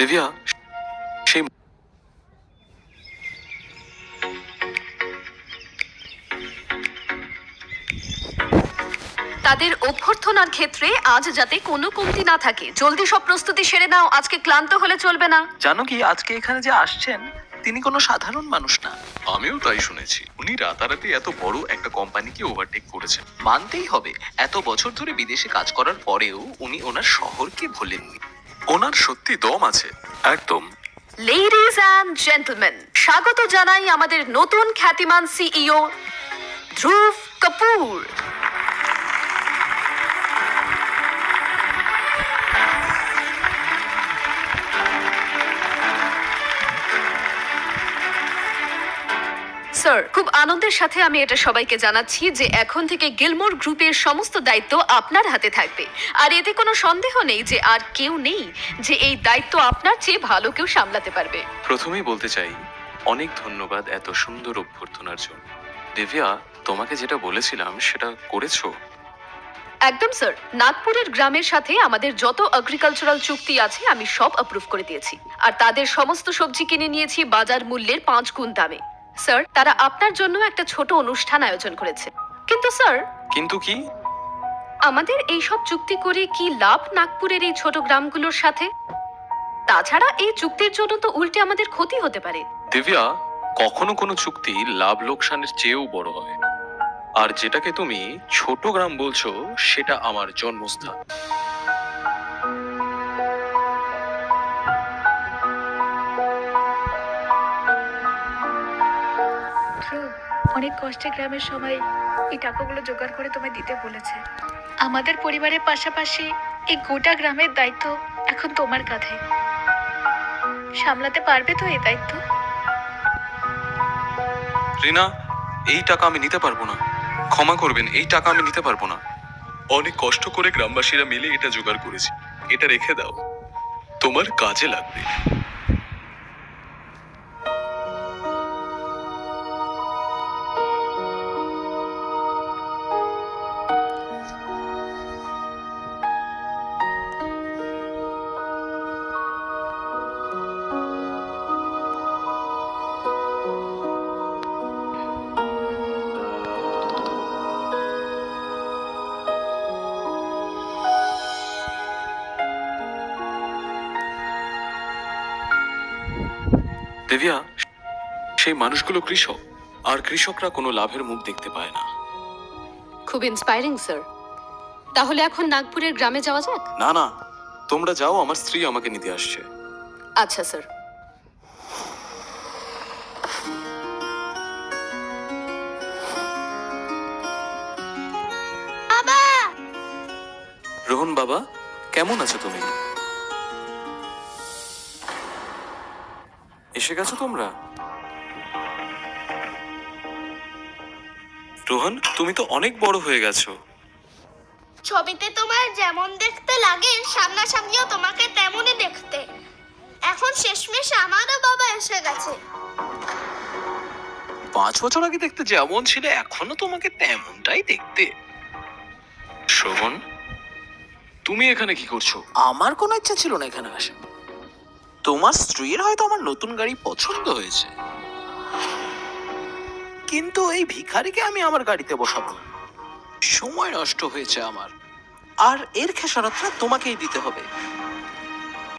দিব্যা সেই তাদের অভ্যর্থনার ক্ষেত্রে আজ যাতে কোনো কমতি না থাকে। জলদি সব প্রস্তুতি সেরে নাও আজকে ক্লান্ত হলে চলবে না। জানো কি আজকে এখানে যে আসছেন তিনি কোনো সাধারণ মানুষ না। আমিও তাই শুনেছি। উনি রাতারাতি এত বড় একটা কোম্পানিকে ওভারটেক করেছেন। মানতেই হবে এত বছর ধরে বিদেশে কাজ করার পরেও উনি ওনার শহরকে ভোলেননি। ওনার সত্যি দম আছে। একদম। লেডিজ এন্ড জেন্টলম্যান স্বাগত জানাই আমাদের নতুন খ্যাতিমান সিইও ধ্রুব কাপুর। স্যার খুব আনন্দের সাথে আমি এটা সবাইকে জানাচ্ছি যে এখন থেকে গিলমোর গ্রুপের সমস্ত দায়িত্ব আপনার হাতে থাকবে। আর এতে কোনো সন্দেহ নেই যে আর কেউ নেই যে এই দায়িত্ব আপনার চেয়ে ভালো কেউ সামলাতে পারবে। প্রথমেই বলতে চাই অনেক ধন্যবাদ এত সুন্দর অভ্যর্থনার জন্য। দিব্যা তোমাকে যেটা বলেছিলাম সেটা করেছ? একদম স্যার নাগপুরের গ্রামের সাথে আমাদের যত এগ্রিকালচারাল চুক্তি আছে আমি সব অ্যাপ্রুভ করে দিয়েছি। আর তাদের সমস্ত সবজি কিনে নিয়েছি বাজার মূল্যের পাঁচ গুণ দামে। স্যার তারা আপনার জন্য একটা ছোট অনুষ্ঠান আয়োজন করেছে। কিন্তু স্যার কিন্তু কি? আমাদের এই সব চুক্তি করে কি লাভ নাগপুরের এই ছোট গ্রামগুলোর সাথে? তাছাড়া এই চুক্তির জন্য তো উল্টে আমাদের ক্ষতি হতে পারে। দিব্যা কখনো কোনো চুক্তি লাভ লোকসানের চেয়েও বড় হয়। আর যেটাকে তুমি ছোট গ্রাম বলছো সেটা আমার জন্মস্থান। অনেক কষ্টে গ্রামের সবাই এই টাকাগুলো জোগাড় করে তোমায় দিতে বলেছে। আমাদের পরিবারের পাশাপাশি এই গোটা গ্রামের দায়িত্ব এখন তোমার কাঁধে। সামলাতে পারবে তো এই দায়িত্ব? রিনা, এই টাকা আমি নিতে পারব না। ক্ষমা করবেন, এই টাকা আমি নিতে পারব না। অনেক কষ্ট করে গ্রামবাসীরা মিলে এটা জোগাড় করেছি। এটা রেখে দাও। তোমার কাজে লাগবে। দেবিয়া সেই মানুষগুলো কৃষক আর কৃষকরা কোনো লাভের মুখ দেখতে পায় না। খুব ইন্সপায়ারিং স্যার তাহলে এখন নাগপুরের গ্রামে যাওয়া যাক? না না তোমরা যাও আমার স্ত্রী আমাকে নিতে আসছে। আচ্ছা স্যার রোহন বাবা কেমন আছো তুমি? এসে গেছো তোমরা? রোহন তুমি তো অনেক বড় হয়ে গেছো। ছবিতে তোমার যেমন দেখতে লাগে সামনাসামনিও তোমাকে তেমনই দেখতে। এখন শেষমেশ আমারও বাবা এসে গেছে। পাঁচ বছর আগে দেখতে যেমন ছিল এখনও তোমাকে তেমনটাই দেখতে। শোভন তুমি এখানে কি করছ? আমার কোনো ইচ্ছা ছিল না এখানে আসা। তোমার স্ত্রীর হয়তো আমার নতুন গাড়ি পছন্দ হয়েছে। কিন্তু এই ভিখারিকে আমি আমার গাড়িতে বসাবো সময় নষ্ট হয়েছে আমার। আর এর খেসারতটা তোমাকেই দিতে হবে।